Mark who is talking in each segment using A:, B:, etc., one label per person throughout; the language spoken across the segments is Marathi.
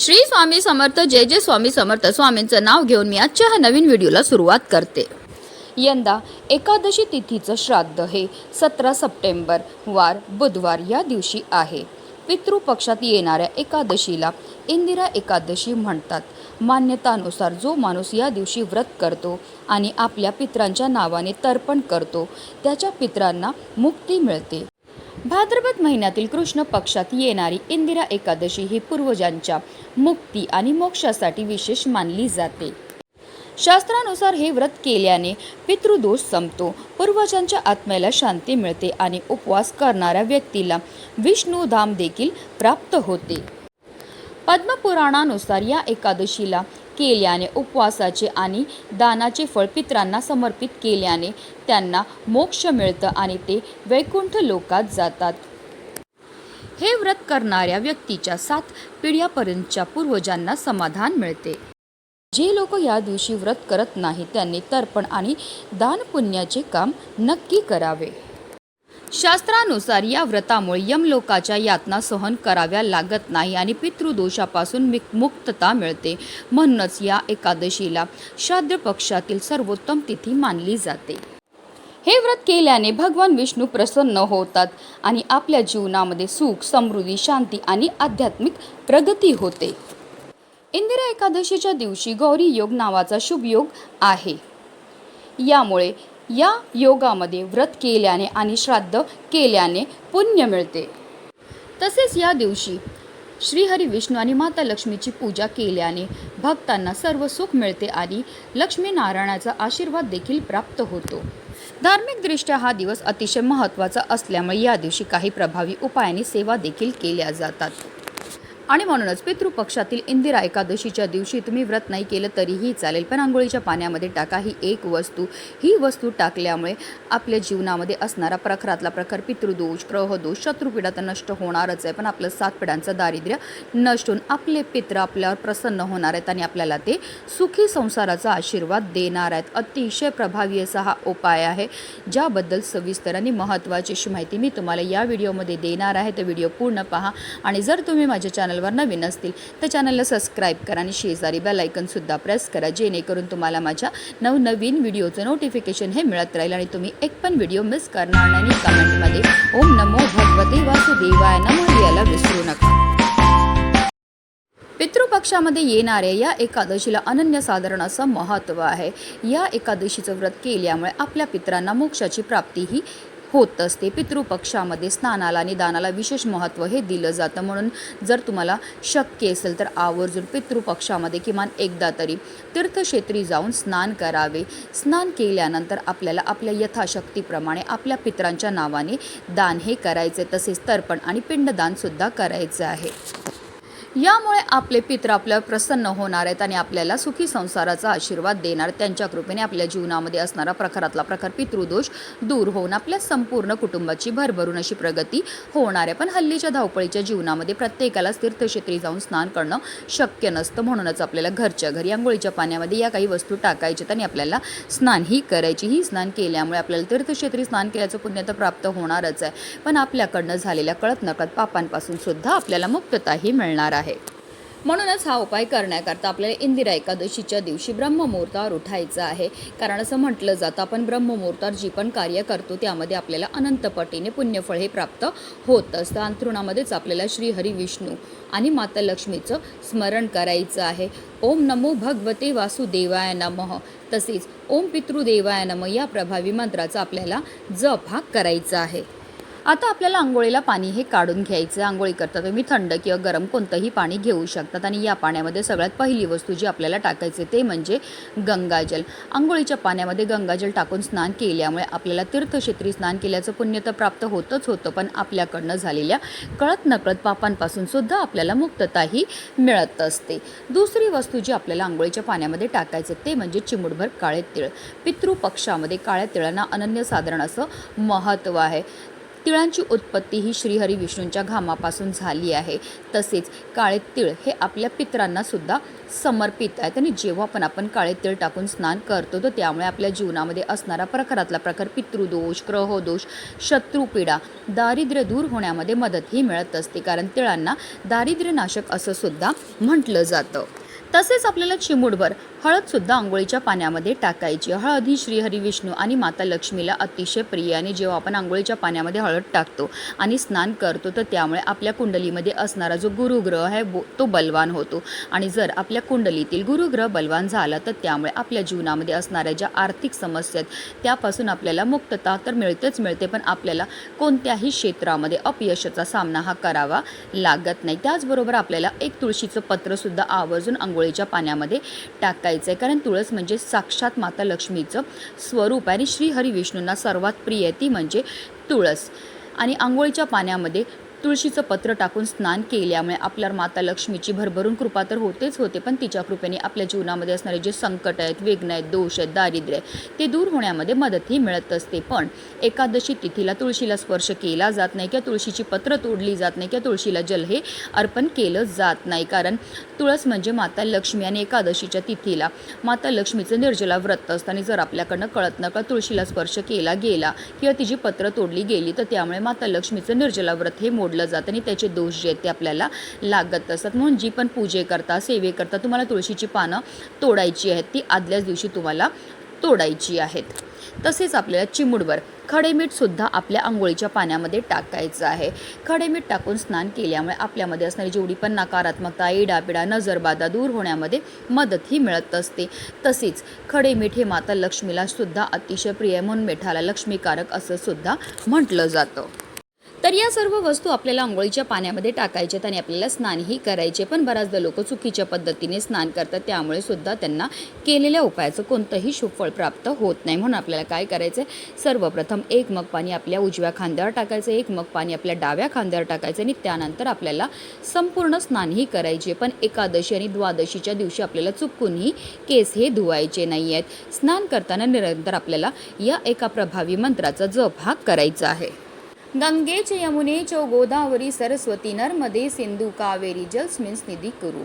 A: श्री स्वामी समर्थ जय जय स्वामी समर्थ. स्वामींचं नाव घेऊन मी आजच्या ह्या नवीन व्हिडिओला सुरुवात करते. यंदा एकादशी तिथीचं श्राद्ध हे सतरा सप्टेंबर वार बुधवार या दिवशी आहे. पितृपक्षात येणाऱ्या एकादशीला इंदिरा एकादशी म्हणतात. मान्यतानुसार जो माणूस या दिवशी व्रत करतो आणि आपल्या पित्रांच्या नावाने तर्पण करतो त्याच्या पित्रांना मुक्ती मिळते. भाद्रपद महिन्यातील कृष्ण पक्षात येणारी इंदिरा एकादशी ही पूर्वजांच्या मुक्ती आणि मोक्षासाठी विशेष मानली जाते. शास्त्रानुसार हे व्रत केल्याने पितृदोष संपतो. पूर्वजांच्या आत्म्याला शांती मिळते आणि उपवास करणाऱ्या व्यक्तीला विष्णुधाम देखील प्राप्त होते. पद्मपुराणानुसार या एकादशीला केल्याने उपवासाचे आणि दानाचे फळ पित्रांना समर्पित केल्याने त्यांना मोक्ष मिळतं आणि ते वैकुंठ लोकात जातात. हे व्रत करणाऱ्या व्यक्तीच्या सात पिढ्यापर्यंतच्या पूर्वजांना समाधान मिळते. जे लोक या दिवशी व्रत करत नाही त्यांनी तर्पण आणि दानपुण्याचे काम नक्की करावे. शास्त्रानुसार या व्रतामुळे यमलोकाच्या यातना सहन कराव्या लागत नाही आणि पितृदोषापासून मुक्तता मिळते म्हणूनच या एकादशीला श्राद्ध पक्षातील सर्वोत्तम तिथी मानली जाते. हे व्रत केल्याने भगवान विष्णू प्रसन्न होतात आणि आपल्या जीवनामध्ये सुख समृद्धी शांती आणि आध्यात्मिक प्रगती होते. इंदिरा एकादशीच्या दिवशी गौरी योग नावाचा शुभ योग आहे. यामुळे या योगामध्ये व्रत केल्याने आणि श्राद्ध केल्याने पुण्य मिळते. तसेच या दिवशी श्रीहरी विष्णू आणि माता लक्ष्मीची पूजा केल्याने भक्तांना सर्व सुख मिळते आणि लक्ष्मीनारायणाचा आशीर्वाद देखील प्राप्त होतो. धार्मिकदृष्ट्या हा दिवस अतिशय महत्त्वाचा असल्यामुळे या दिवशी काही प्रभावी उपायाने सेवा देखील केल्या जातात. आणि म्हणूनच पितृपक्षातील इंदिरा एकादशीच्या दिवशी तुम्ही व्रत नाही केलं तरीही चालेल पण आंघोळीच्या पाण्यामध्ये टाका ही एक वस्तू. ही वस्तू टाकल्यामुळे आपल्या जीवनामध्ये असणारा प्रखरातला प्रखर पितृदोष ग्रहदोष शत्रुपीडा तर नष्ट होणारच आहे. पण आपलं सात पिढ्यांचं दारिद्र्य नष्ट होऊन आपले पित्र आपल्यावर प्रसन्न होणार आहेत आणि आपल्याला ते सुखी संसाराचा आशीर्वाद देणार आहेत. अतिशय प्रभावी असा हा उपाय आहे. ज्याबद्दल सविस्तर आणि महत्त्वाची अशी माहिती मी तुम्हाला या व्हिडिओमध्ये देणार आहे. तर व्हिडिओ पूर्ण पहा आणि जर तुम्ही माझ्या चॅनल चॅनलवर नवीन असतील तर चॅनलला सबस्क्राईब करा आणि शेजारी बेल सुद्धा प्रेस करा जेणेकरून तुम्हाला माझ्या नवनवीन व्हिडिओचं नोटिफिकेशन हे मिळत राहील आणि तुम्ही एक पण व्हिडिओ मिस करणार नाही. आणि कमेंटमध्ये ओम नमो भगवते वासुदेवाय नमो याला विसरू नका. पितृपक्षामध्ये येणाऱ्या या एकादशीला अनन्यसाधारण असं महत्त्व आहे. या एकादशीचं व्रत केल्यामुळे आपल्या पित्रांना मोक्षाची प्राप्ती ही होत असते. पितृपक्षामध्ये स्नानाला आणि दानाला विशेष महत्त्व हे दिलं जातं. म्हणून जर तुम्हाला शक्य असेल तर आवर्जून पितृपक्षामध्ये किमान एकदा तरी तीर्थक्षेत्री जाऊन स्नान करावे. स्नान केल्यानंतर आपल्याला आपल्या यथाशक्तीप्रमाणे आपल्या पित्रांच्या नावाने दान हे करायचे. तसेच तर्पण आणि पिंडदानसुद्धा करायचं आहे. यामुळे आपले पित्र आपल्यावर प्रसन्न होणार आहेत आणि आपल्याला सुखी संसाराचा आशीर्वाद देणार. त्यांच्या कृपेने आपल्या जीवनामध्ये असणारा प्रखरातला प्रखर पितृदोष दूर होऊन आपल्या संपूर्ण कुटुंबाची भरभरून अशी प्रगती होणार आहे. पण हल्लीच्या धावपळीच्या जीवनामध्ये प्रत्येकालाच तीर्थक्षेत्री जाऊन स्नान करणं शक्य नसतं. म्हणूनच आपल्याला घरच्या घरी आंघोळीच्या पाण्यामध्ये या काही वस्तू टाकायच्यात आणि आपल्याला स्नानही करायची. ही स्नान केल्यामुळे आपल्याला तीर्थक्षेत्री स्नान केल्याचं पुण्य तर प्राप्त होणारच आहे. पण आपल्याकडनं झालेल्या कळत नकळत पापांपासून सुद्धा आपल्याला मुक्तताही मिळणार आहे. आहे. म्हणूनच हा उपाय करण्याकरता आपल्याला इंदिरा एकादशीच्या दिवशी ब्रह्ममुहूर्तावर उठायचं आहे. कारण असं म्हटलं जातं आपण ब्रह्ममुहूर्तावर जी पण कार्य करतो त्यामध्ये आपल्याला अनंतपटीने पुण्यफळ हे प्राप्त होत असतं. अंथरुणामध्येच आपल्याला श्री हरी विष्णू आणि माता लक्ष्मीचं स्मरण करायचं आहे. ओम नमो भगवते वासुदेवाय नमः. तसेच ओम पितृदेवाय नम या प्रभावी मंत्राचा आपल्याला जप हा करायचा आहे. आता आपल्याला आंघोळीला पाणी हे काढून घ्यायचं आंघोळी करता तुम्ही थंड किंवा गरम कोणतंही पाणी घेऊ शकतात. आणि या पाण्यामध्ये सगळ्यात पहिली वस्तू जी आपल्याला टाकायचे ते म्हणजे गंगाजल. आंघोळीच्या पाण्यामध्ये गंगाजल टाकून स्नान केल्यामुळे आपल्याला तीर्थक्षेत्री स्नान केल्याचं पुण्य तर प्राप्त होतच होतं पण आपल्याकडनं झालेल्या कळत नकळत पापांपासून सुद्धा आपल्याला मुक्तताही मिळत असते. दुसरी वस्तू जी आपल्याला आंघोळीच्या पाण्यामध्ये टाकायचे ते म्हणजे चिमुटभर काळे तिळ. पितृपक्षामध्ये काळ्या तिळांना अनन्यसाधारण असं महत्त्व आहे. तिळांची उत्पत्ती ही श्रीहरी विष्णूंच्या घामापासून झाली आहे. तसेच काळे तिळ हे आपल्या पित्रांना सुद्धा समर्पित आहेत आणि जेव्हा पण आपण काळे तिळ टाकून स्नान करतो तर त्यामुळे आपल्या जीवनामध्ये असणारा प्रकारातला प्रकार पितृदोष ग्रहदोष शत्रुपीडा दारिद्र्य दूर होण्यामध्ये मदतही मिळत असते. कारण तिळांना दारिद्र्यनाशक असं सुद्धा म्हटलं जातं. तसेच आपल्याला चिमुडभर हळदसुद्धा आंघोळीच्या पाण्यामध्ये टाकायची. हळद ही श्रीहरी विष्णू आणि माता लक्ष्मीला अतिशय प्रिय आणि जेव्हा आपण आंघोळीच्या पाण्यामध्ये हळद टाकतो आणि स्नान करतो तर त्यामुळे आपल्या कुंडलीमध्ये असणारा जो गुरुग्रह आहे बो तो बलवान होतो. आणि जर आपल्या कुंडलीतील गुरुग्रह बलवान झाला तर त्यामुळे आपल्या जीवनामध्ये असणाऱ्या ज्या आर्थिक समस्या आहेत त्यापासून आपल्याला मुक्तता तर मिळतेच मिळते पण आपल्याला कोणत्याही क्षेत्रामध्ये अपयशाचा सामना हा करावा लागत नाही. त्याचबरोबर आपल्याला एक तुळशीचं पत्रसुद्धा आवर्जून आंघोळीच्या पाण्यामध्ये टाकायचं आहे कारण तुळस म्हणजे साक्षात माता लक्ष्मीचं स्वरूप आहे आणि श्रीहरी विष्णूंना सर्वात प्रिय आहे ती म्हणजे तुळस. आणि आंघोळीच्या पाण्यामध्ये तुळशीचं पत्र टाकून स्नान केल्यामुळे आपल्या माता लक्ष्मीची भरभरून कृपा तर होतेच होते पण तिच्या कृपेने आपल्या जीवनामध्ये असणारे जे संकट आहेत विघ्न आहेत दोष आहेत दारिद्र्य आहे ते दूर होण्यामध्ये मदतही मिळत असते. पण एकादशी तिथीला तुळशीला स्पर्श केला जात नाही किंवा तुळशीची पत्र तोडली जात नाही किंवा तुळशीला जल हे अर्पण केलं जात नाही. कारण तुळस म्हणजे माता लक्ष्मी आणि एकादशीच्या तिथीला. माता लक्ष्मीचं निर्जला व्रत असतं आणि जर आपल्याकडनं कळत नका तुळशीला स्पर्श केला गेला किंवा तिची पत्र तोडली गेली तर त्यामुळे माता लक्ष्मीचं निर्जला व्रत हे सोडलं जातं आणि त्याचे दोष जे आहेत ते आपल्याला लागत असतात. म्हणून जी पण पूजे करता सेवे करता तुम्हाला तुळशीची पानं तोडायची आहेत ती आदल्याच दिवशी तुम्हाला तोडायची आहेत. तसेच आपल्याला चिमुडवर खडे मीठसुद्धा आपल्या आंघोळीच्या पाण्यामध्ये टाकायचं आहे. खडे मीठ टाकून स्नान केल्यामुळे आपल्यामध्ये असणारी जेवढी पण नकारात्मकता इडापिडा नजरबाधा दूर होण्यामध्ये मदतही मिळत असते. तसेच खडे मीठ हे माता लक्ष्मीला सुद्धा अतिशय प्रिय म्हणून मिठाला लक्ष्मीकारक असं सुद्धा म्हटलं जातं. तर या सर्व वस्तू आपल्याला आंघोळीच्या पाण्यामध्ये टाकायच्यात आहेत आणि आपल्याला स्नानही करायचे. पण बऱ्याचदा लोक चुकीच्या पद्धतीने स्नान करतात. त्यामुळे सुद्धा त्यांना केलेल्या उपायाचं कोणतंही शुभफळ प्राप्त होत नाही. म्हणून आपल्याला काय करायचं आहे सर्वप्रथम एक मग पाणी आपल्या उजव्या खांद्यावर टाकायचं एक मग पाणी आपल्या डाव्या खांद्यावर टाकायचं आणि त्यानंतर आपल्याला संपूर्ण स्नानही करायचे. पण एकादशी आणि द्वादशीच्या दिवशी आपल्याला चुकूनही केस हे धुवायचे नाही आहेत स्नान करताना निरंतर आपल्याला या एका प्रभावी मंत्राचा जप हा करायचा आहे. गंगेच च यमुने च गोदावरी सरस्वती नर्मदे सिंधू कावेरी जलस्मिन्स निधी करू.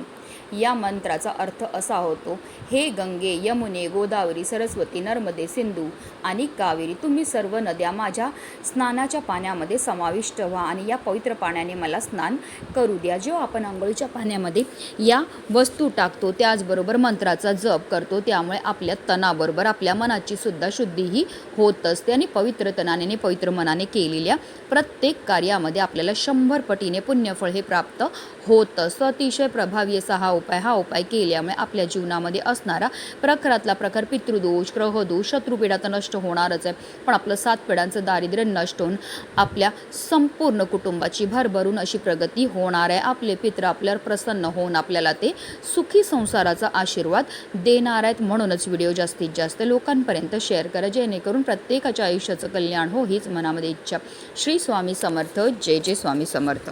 A: या मंत्राचा अर्थ असा होतो हे गंगे यमुने गोदावरी सरस्वती नर्मदे सिंधू आणि कावेरी तुम्ही सर्व नद्या माझ्या स्नानाच्या पाण्यामध्ये समाविष्ट व्हा आणि या पवित्र पाण्याने मला स्नान करू द्या. जेव्हा आपण आंघोळीच्या पाण्यामध्ये या वस्तू टाकतो त्याचबरोबर मंत्राचा जप करतो त्यामुळे आपल्या तणाबरोबर आपल्या मनाची सुद्धा शुद्धीही होत असते आणि पवित्र तणाने पवित्र मनाने केलेल्या प्रत्येक कार्यामध्ये आपल्याला शंभर पटीने पुण्यफळ हे प्राप्त होत असतं. अतिशय प्रभावी असा हा उपाय हा उपाय केल्यामुळे आपल्या जीवनामध्ये असणारा प्रखरातला प्रकार पितृदोष ग्रहदोष शत्रुपीडा तर नष्ट होणारच आहे. पण आपलं सात पिढ्यांचं दारिद्र्य नष्ट होऊन आपल्या संपूर्ण कुटुंबाची भरभरून अशी प्रगती होणार आहे. आपले पित्र आपल्यावर प्रसन्न होऊन आपल्याला ते सुखी संसाराचा आशीर्वाद देणार आहेत. म्हणूनच व्हिडिओ जास्तीत जास्त लोकांपर्यंत शेअर करा जेणेकरून प्रत्येकाच्या आयुष्याचं कल्याण हो हीच मनामध्ये इच्छा. श्री स्वामी समर्थ. जय जय स्वामी समर्थ.